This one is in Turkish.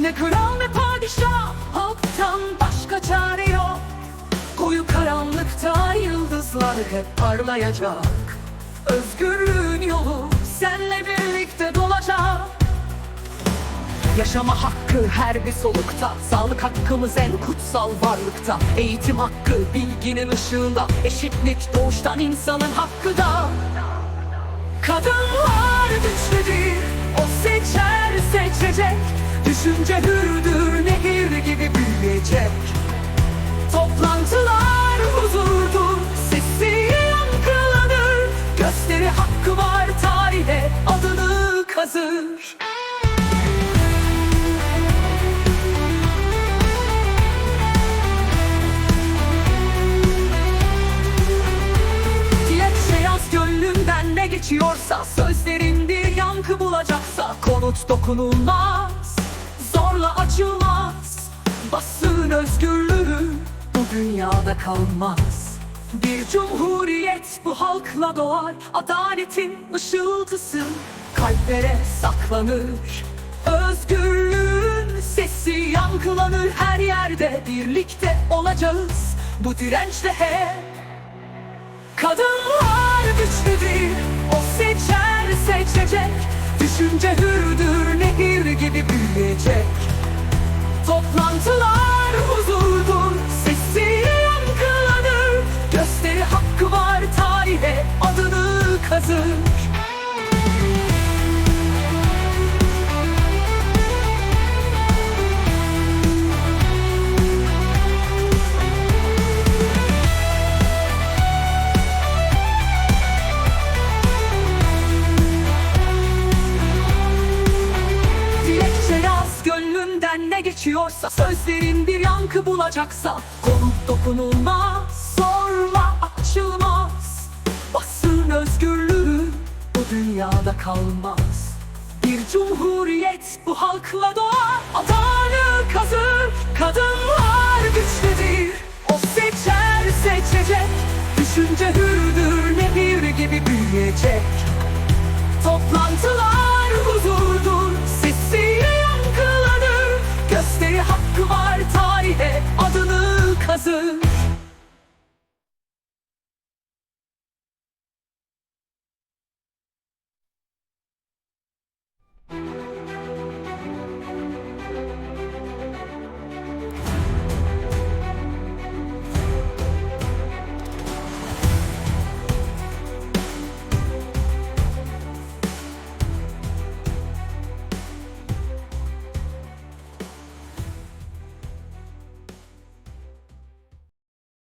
Ne kral ne padişah Halktan başka çare yok. Koyu karanlıkta yıldızlar hep parlayacak. Özgürlüğün yolu senle birlikte dolacak. Yaşama hakkı her bir solukta Sağlık hakkımız en kutsal varlıkta. Eğitim hakkı bilginin ışığında Eşitlik doğuştan insanın hakkı da. Kadınlar güçlüdür O seçer seçecek. Düşünce hürdür nehir gibi büyüyecek. Toplantılar huzurdur Sesi yankılanır. Gösteri hakkı var tarihe Adını kazır. Geçiyorsa Sözlerin bir yankı bulacaksa Konut dokunulmaz Zorla açılmaz Basın özgürlüğü Bu dünyada kalmaz. Bir cumhuriyet bu halkla doğar. Adaletin ışıltısı Kalplere saklanır. Özgürlüğün sesi yankılanır. Her yerde Birlikte olacağız. Bu dirençle hep Kadınlar güçlüdür, o seçer seçecek. Düşünce hürdür, nehir gibi büyüyecek Toplantılar huzurdur, sesi yankılanır. Gösteri hakkı var tarihe, adını kazır gönlünden ne geçiyorsa Sözlerin bir yankı bulacaksa Konut dokunulmaz Sorma açılmaz. Basın özgürlüğü Bu dünyada kalmaz. Bir cumhuriyet bu halkla doğar Adanı kazır Kadınlar güçlüdür. O seçer seçecek Düşünce hürdür Jackson.